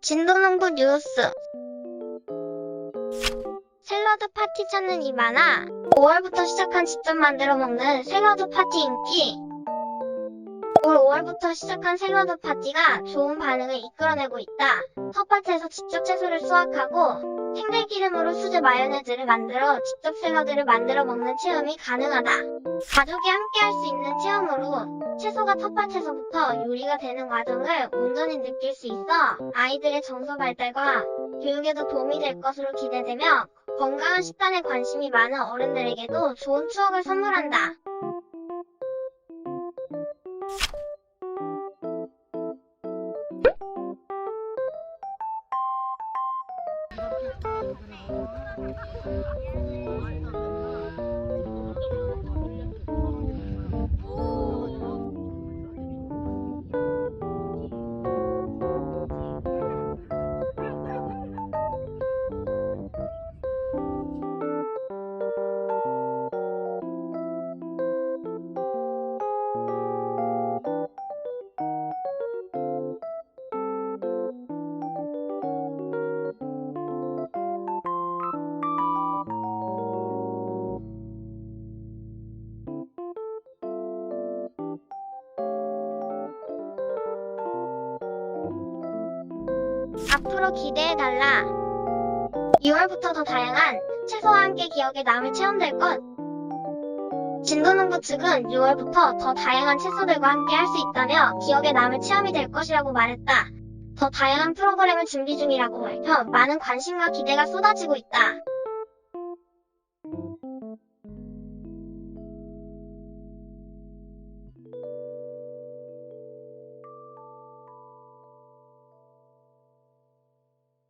진도농부 뉴스. 샐러드 파티 찾는 이만아 5월부터 시작한 직접 만들어 먹는 샐러드 파티 인기 올 5월부터 시작한 샐러드 파티가 좋은 반응을 이끌어내고 있다. 텃밭에서 직접 채소를 수확하고 생들기름으로 수제 마요네즈를 만들어 직접 샐러드를 만들어 먹는 체험이 가능하다. 가족이 함께 할 수 있는 체험으로 채소가 텃밭에서부터 요리가 되는 과정을 온전히 느낄 수 있어 아이들의 정서 발달과 교육에도 도움이 될 것으로 기대되며 건강한 식단에 관심이 많은 어른들에게도 좋은 추억을 선물한다. 好美啊！ 앞으로 기대해달라. 6월부터 더 다양한 채소와 함께 기억에 남을 체험될 것. 진도농부 측은 6월부터 더 다양한 채소들과 함께 할 수 있다며 기억에 남을 체험이 될 것이라고 말했다. 더 다양한 프로그램을 준비 중이라고 밝혀 많은 관심과 기대가 쏟아지고 있다.